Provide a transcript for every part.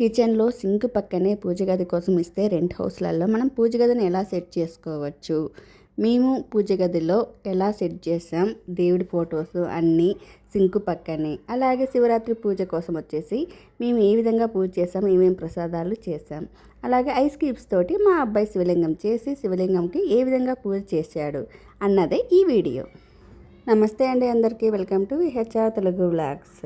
కిచెన్లో సింక్ పక్కనే పూజ గది కోసం ఇస్తే రెంట్ హౌస్లలో మనం పూజ గదిని ఎలా సెట్ చేసుకోవచ్చు? మేము పూజ గదిలో ఎలా సెట్ చేసాం? దేవుడి ఫొటోస్ అన్నీ సింక్ పక్కనే. అలాగే శివరాత్రి పూజ కోసం వచ్చేసి మేము ఏ విధంగా పూజ చేసాం? ఏమేమి ప్రసాదాలు చేసాం? అలాగే ఐస్ క్యూబ్స్ తోటి మా అబ్బాయి శివలింగం చేసి శివలింగంకి ఏ విధంగా పూజ చేశాడు అన్నదే ఈ వీడియో. నమస్తే అండి అందరికీ. Welcome to HR Telugu vlogs.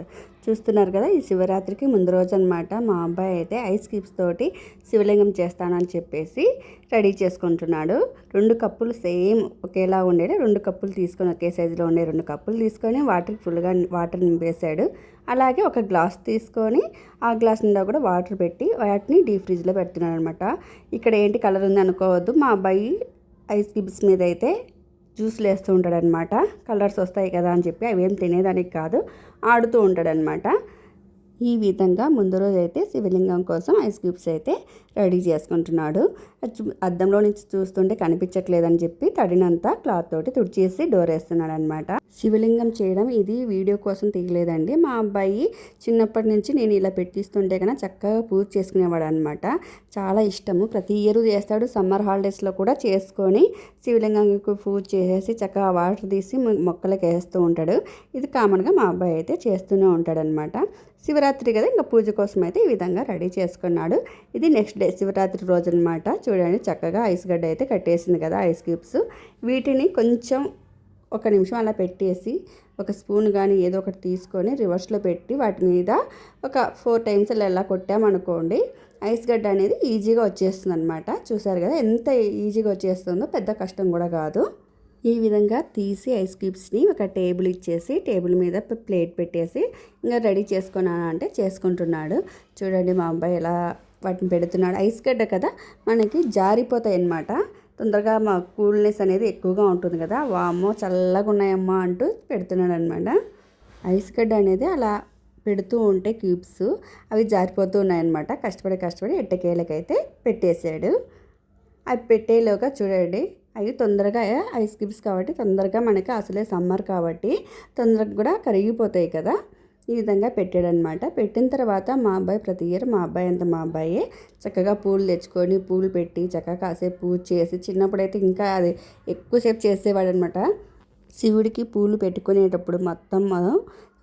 చూస్తున్నారు కదా ఈ శివరాత్రికి ముందు రోజు అనమాట మా అబ్బాయి అయితే ఐస్ క్యూబ్స్ తోటి శివలింగం చేస్తానని చెప్పేసి రెడీ చేసుకుంటున్నాడు. రెండు కప్పులు సేమ్ ఒకేలా ఉండేది. రెండు కప్పులు తీసుకొని ఒకే సైజులో ఉండే రెండు కప్పులు తీసుకొని వాటర్ ఫుల్గా వాటర్ నింపేశాడు. అలాగే ఒక గ్లాస్ తీసుకొని ఆ గ్లాస్ నిండా కూడా వాటర్ పెట్టి వాటిని డీప్ ఫ్రిడ్జ్లో పెడుతున్నాడు అనమాట ఇక్కడ ఏంటి కలర్ ఉంది అనుకోవద్దు. మా అబ్బాయి ఐస్ క్యూబ్స్ మీద అయితే జ్యూస్లు వేస్తూ ఉంటాడనమాట. కలర్స్ వస్తాయి కదా అని చెప్పి అవేం తినేదానికి కాదు. ఆడుతూ ఉంటాడనమాట. ఈ విధంగా ముందు రోజు అయితే శివలింగం కోసం ఐస్ క్యూబ్స్ అయితే రెడీ చేసుకుంటున్నాడు. అద్దంలో నుంచి చూస్తుంటే కనిపించట్లేదని చెప్పి తడినంతా క్లాత్ తోటి తుడిచేసి డోర్ వేస్తున్నాడు అనమాట శివలింగం చేయడం ఇది వీడియో కోసం తీయలేదండి. మా అబ్బాయి చిన్నప్పటి నుంచి నేను ఇలా పెట్టిస్తుంటే కన్నా చక్కగా పూజ చేసుకునేవాడు అనమాట చాలా ఇష్టము. ప్రతి ఇయర్ చేస్తాడు. సమ్మర్ హాలిడేస్లో కూడా చేసుకొని శివలింగంకు పూజ చేసేసి చక్కగా వాటర్ తీసి మొక్కలకి వేస్తూ ఉంటాడు. ఇది కామన్గా మా అబ్బాయి అయితే చేస్తూనే ఉంటాడనమాట శివరాత్రి కదా ఇంకా పూజ కోసం అయితే ఈ విధంగా రెడీ చేసుకున్నాడు. ఇది నెక్స్ట్ డే శివరాత్రి రోజు అనమాట చూడండి చక్కగా ఐస్ గడ్డ అయితే కట్టేసింది కదా ఐస్ క్యూబ్స్. వీటిని కొంచెం ఒక నిమిషం అలా పెట్టేసి ఒక స్పూన్ కానీ ఏదో ఒకటి తీసుకొని రివర్స్లో పెట్టి వాటి మీద ఒక ఫోర్ టైమ్స్ అలా ఎలా కొట్టామనుకోండి ఐస్ గడ్డ అనేది ఈజీగా వచ్చేస్తుంది అనమాట చూసారు కదా ఎంత ఈజీగా వచ్చేస్తుందో పెద్ద కష్టం కూడా కాదు. ఈ విధంగా తీసి ఐస్ క్యూబ్స్ని ఒక టేబుల్ ఇచ్చేసి టేబుల్ మీద ప్లేట్ పెట్టేసి ఇంకా రెడీ చేసుకున్నాను అంటే చేసుకుంటున్నాడు. చూడండి మా అబ్బాయి ఎలా వాటిని పెడుతున్నాడు. ఐస్ గడ్డ కదా మనకి జారిపోతాయి అన్నమాట. తొందరగా మా కూల్నెస్ అనేది ఎక్కువగా ఉంటుంది కదా. వామ్మో చల్లగా ఉన్నాయమ్మా అంటూ పెడుతున్నాడు అనమాట ఐస్ గడ్డ అనేది అలా పెడుతూ ఉంటే క్యూబ్స్ అవి జారిపోతూ ఉన్నాయన్నమాట కష్టపడి కష్టపడి ఎట్టకేలకైతే పెట్టేశాడు. అవి పెట్టేలోగా చూడండి అవి తొందరగా ఐస్ క్యూబ్స్ కాబట్టి తొందరగా మనకి అసలే సమ్మర్ కాబట్టి తొందరగా కూడా కరిగిపోతాయి కదా. ఈ విధంగా పెట్టాడనమాట పెట్టిన తర్వాత మా అబ్బాయి ప్రతి ఇయర్ మా అబ్బాయి అంత మా అబ్బాయి చక్కగా పూలు తెచ్చుకొని పూలు పెట్టి చక్కగా కాసేపు పూజ చేసి చిన్నప్పుడైతే ఇంకా అది ఎక్కువసేపు చేసేవాడు అనమాట శివుడికి పూలు పెట్టుకునేటప్పుడు మొత్తం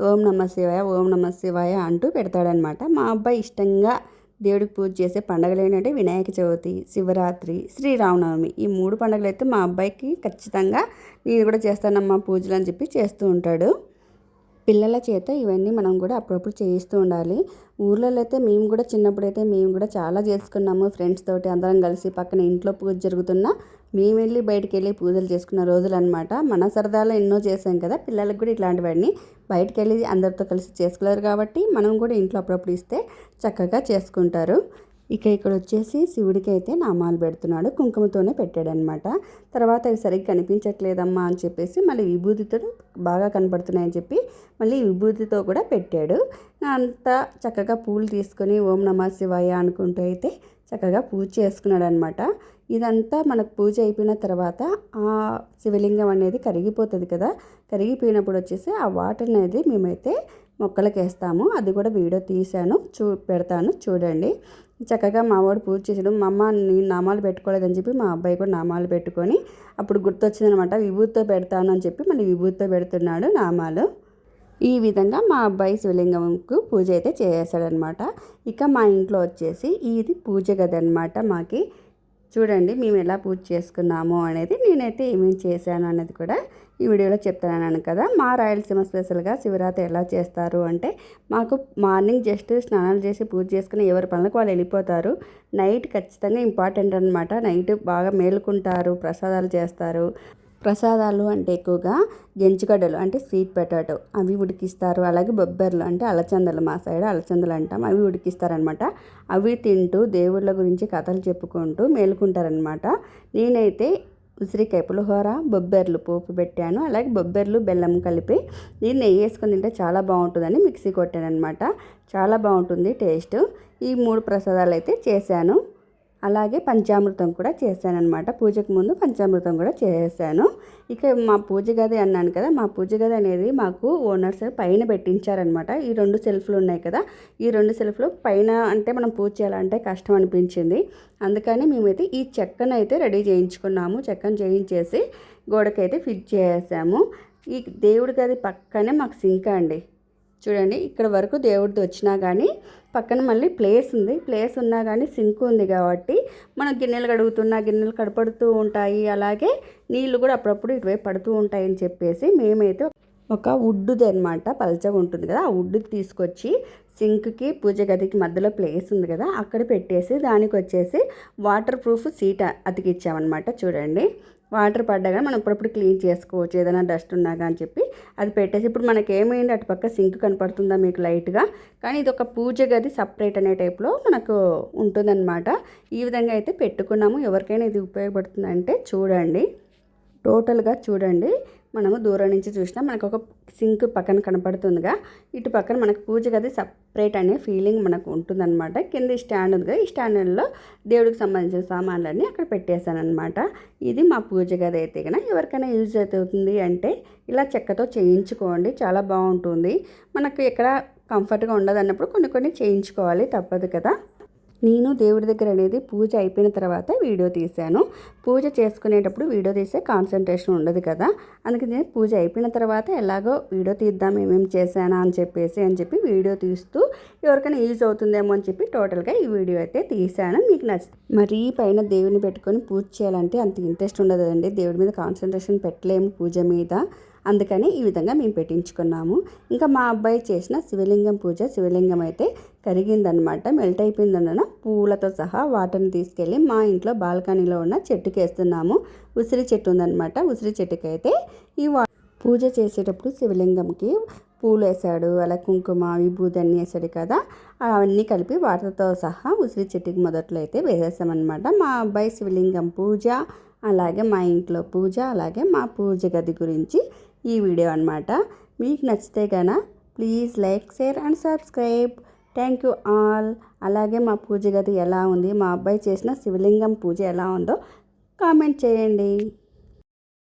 ఓం నమ శివాయ ఓం నమ శివాయ అంటూ పెడతాడనమాట మా అబ్బాయి ఇష్టంగా దేవుడికి పూజ చేసే పండుగలు ఏంటంటే వినాయక చవితి శివరాత్రి శ్రీరామనవమి. ఈ మూడు పండుగలు అయితే మా అబ్బాయికి ఖచ్చితంగా నేను కూడా చేస్తానమ్మా పూజలు అని చెప్పి చేస్తూ ఉంటాడు. పిల్లల చేత ఇవన్నీ మనం కూడా అప్పుడప్పుడు చేయిస్తూ ఉండాలి. ఊర్లలో అయితే మేము కూడా చిన్నప్పుడు అయితే మేము కూడా చాలా చేసుకున్నాము. ఫ్రెండ్స్ తోటి అందరం కలిసి పక్కన ఇంట్లో పూజ జరుగుతున్నా మేము వెళ్ళి బయటికి వెళ్ళి పూజలు చేసుకున్న రోజులు అనమాట మన సరదాలో ఎన్నో చేసాం కదా పిల్లలకు కూడా ఇట్లాంటివన్నీ బయటికి వెళ్ళి అందరితో కలిసి చేసుకోలేరు కాబట్టి మనం కూడా ఇంట్లో అప్పుడప్పుడు ఇస్తే చక్కగా చేసుకుంటారు. ఇక ఇక్కడ వచ్చేసి శివుడికి అయితే నామాలు పెడుతున్నాడు కుంకుమతోనే పెట్టాడనమాట తర్వాత అవి సరిగ్గా కనిపించట్లేదమ్మా అని చెప్పేసి మళ్ళీ విభూతితో బాగా కనబడుతున్నాయని చెప్పి మళ్ళీ విభూతితో కూడా పెట్టాడు. అంతా చక్కగా పూలు తీసుకొని ఓం నమ శివాయ అనుకుంటూ అయితే చక్కగా పూజ చేసుకున్నాడు అనమాట ఇదంతా మనకు పూజ అయిపోయిన తర్వాత ఆ శివలింగం అనేది కరిగిపోతుంది కదా. కరిగిపోయినప్పుడు వచ్చేసి ఆ వాటర్ అనేది మేమైతే మొక్కలకి వేస్తాము అది కూడా వీడియో తీశాను చూ పెడతాను చూడండి. చక్కగా మా వాడు పూజ చేసాడు మా అమ్మ నేను నామాలు పెట్టుకోలేదని చెప్పి మా అబ్బాయి కూడా నామాలు పెట్టుకొని అప్పుడు గుర్తొచ్చిందనమాట. విభూతితో పెడతాను అని చెప్పి మళ్ళీ విభూతితో పెడుతున్నాడు నామాలు. ఈ విధంగా మా అబ్బాయి శివలింగంకు పూజ అయితే చేశాడనమాట ఇక మా ఇంట్లో వచ్చేసి ఇది పూజ గది అనమాట మాకి. చూడండి మేము ఎలా పూజ చేసుకున్నాము అనేది నేనైతే ఏమేమి చేశాను అనేది కూడా ఈ వీడియోలో చెప్తాను కదా. మా రాయలసీమ స్పెషల్గా శివరాత్రి ఎలా చేస్తారు అంటే మాకు మార్నింగ్ జస్ట్ స్నానాలు చేసి పూజ చేసుకుని ఎవరి పనులకు వాళ్ళు వెళ్ళిపోతారు. నైట్ ఖచ్చితంగా ఇంపార్టెంట్ అనమాట నైట్ బాగా మేలుకుంటారు ప్రసాదాలు చేస్తారు. ప్రసాదాలు అంటే ఎక్కువగా గెంచుగడ్డలు అంటే స్వీట్ పొటాటో అవి ఉడికిస్తారు. అలాగే బొబ్బర్లు అంటే అలచందలు మా సైడ్ అలచందలు అంటాం. అవి ఉడికిస్తారనమాట. అవి తింటూ దేవుళ్ళ గురించి కథలు చెప్పుకుంటూ మేలుకుంటారనమాట. నేనైతే ఉసిరికాయ పులిహోర బొబ్బెర్లు పోపు పెట్టాను. అలాగే బొబ్బెర్లు బెల్లం కలిపి నేను నెయ్యి వేసుకొని తింటే చాలా బాగుంటుందని మిక్సీ కొట్టాను అనమాట చాలా బాగుంటుంది టేస్ట్. ఈ మూడు ప్రసాదాలు అయితే చేశాను. అలాగే పంచామృతం కూడా చేశానన్నమాట. పూజకు ముందు పంచామృతం కూడా చేశాను. ఇక మా పూజ గది అన్నాను కదా మా పూజ గది అనేది మాకు ఓనర్స్ పైన పెట్టించారనమాట ఈ రెండు సెల్ఫ్లు ఉన్నాయి కదా ఈ రెండు సెల్ఫ్లు పైన అంటే మనం పూజ చేయాలంటే కష్టం అనిపించింది. అందుకని మేమైతే ఈ చెక్కను అయితే రెడీ చేయించుకున్నాము. చెక్కను చేయించేసి గోడకైతే ఫిట్ చేసాము. ఈ దేవుడి గది పక్కనే మాకు సింక్ అండి. చూడండి ఇక్కడ వరకు దేవుడిది వచ్చినా కానీ పక్కన మళ్ళీ ప్లేస్ ఉంది. ప్లేస్ ఉన్నా కానీ సింక్ ఉంది కాబట్టి మనం గిన్నెలు కడుగుతున్నా గిన్నెలు కడపడుతూ ఉంటాయి. అలాగే నీళ్ళు కూడా అప్పుడప్పుడు ఇటువైపు పడుతూ ఉంటాయని చెప్పేసి మేమైతే ఒక వుడ్ది అనమాట పల్చగా ఉంటుంది కదా ఆ వుడ్డు తీసుకొచ్చి సింక్కి పూజ గదికి మధ్యలో ప్లేస్ ఉంది కదా అక్కడ పెట్టేసి దానికి వచ్చేసి వాటర్ ప్రూఫ్ సీట్ అతికిచ్చామన్నమాట. చూడండి. వాటర్ పడ్డా మనం అప్పుడప్పుడు క్లీన్ చేసుకోవచ్చు. ఏదైనా డస్ట్ ఉన్నా కానీ చెప్పి అది పెట్టేసి ఇప్పుడు మనకి ఏమైంది అటుపక్క సింక్ కనపడుతుందా మీకు లైట్గా కానీ ఇది ఒక పూజ గది సపరేట్ అనే టైప్లో మనకు ఉంటుందన్నమాట. ఈ విధంగా అయితే పెట్టుకున్నాము. ఎవరికైనా ఇది ఉపయోగపడుతుందంటే చూడండి. టోటల్గా చూడండి. మనము దూరం నుంచి చూసినా మనకు ఒక సింక్ పక్కన కనపడుతుందిగా. ఇటు పక్కన మనకు పూజ గది సపరేట్ అనే ఫీలింగ్ మనకు ఉంటుందన్నమాట. కింద స్టాండ్ ఉందిగా. ఈ స్టాండ్లో దేవుడికి సంబంధించిన సామాన్లన్నీ అక్కడ పెట్టేశానమాట ఇది మా పూజ గది అయితే కనుక ఎవరికైనా యూజ్ అవుతుంది అంటే ఇలా చెక్కతో చేయించుకోండి. చాలా బాగుంటుంది. మనకు ఎక్కడ కంఫర్ట్గా ఉండదు అన్నప్పుడు కొన్ని కొన్ని చేయించుకోవాలి. తప్పదు కదా. నేను దేవుడి దగ్గర అనేది పూజ అయిపోయిన తర్వాత వీడియో తీశాను. పూజ చేసుకునేటప్పుడు వీడియో తీసే కాన్సన్ట్రేషన్ ఉండదు కదా. అందుకే నేను పూజ అయిపోయిన తర్వాత ఎలాగో వీడియో తీద్దాం ఏమేమి చేశానా అని చెప్పేసి అని చెప్పి వీడియో తీస్తూ ఎవరికైనా యూజ్ అవుతుందేమో అని చెప్పి టోటల్గా ఈ వీడియో అయితే తీశాను. మీకు నచ్చింది మరీ పైన దేవుని పెట్టుకొని పూజ చేయాలంటే అంత ఇంట్రెస్ట్ ఉండదండి. దేవుడి మీద కాన్సన్ట్రేషన్ పెట్టలేము పూజ మీద. అందుకని ఈ విధంగా మేము పెట్టించుకున్నాము. ఇంకా మా అబ్బాయి చేసిన శివలింగం పూజ శివలింగం అయితే కరిగిందనమాట మెల్ట్ అయిపోయిందన్న పూలతో సహా వాటర్ని తీసుకెళ్ళి మా ఇంట్లో బాల్కనీలో ఉన్న చెట్టుకి వేస్తున్నాము ఉసిరి చెట్టు ఉందనమాట ఉసిరి చెట్టుకి అయితే ఈ వా పూజ చేసేటప్పుడు శివలింగంకి పూలు వేసాడు అలా కుంకుమ విభూతి అన్నీ వేసాడు కదా. అవన్నీ కలిపి వాటర్తో సహా ఉసిరి చెట్టుకి మొదట్లో అయితే వేసేసామన్నమాట. మా అబ్బాయి శివలింగం పూజ అలాగే మా ఇంట్లో పూజ అలాగే మా పూజ గది గురించి ఈ వీడియో అనమాట మీకు నచ్చితే కన please like share and subscribe. Thank you all. అలాగే మా పూజ గది ఎలా ఉంది? మా అబ్బాయి చేసిన శివలింగం పూజ ఎలా ఉందో కామెంట్ చేయండి.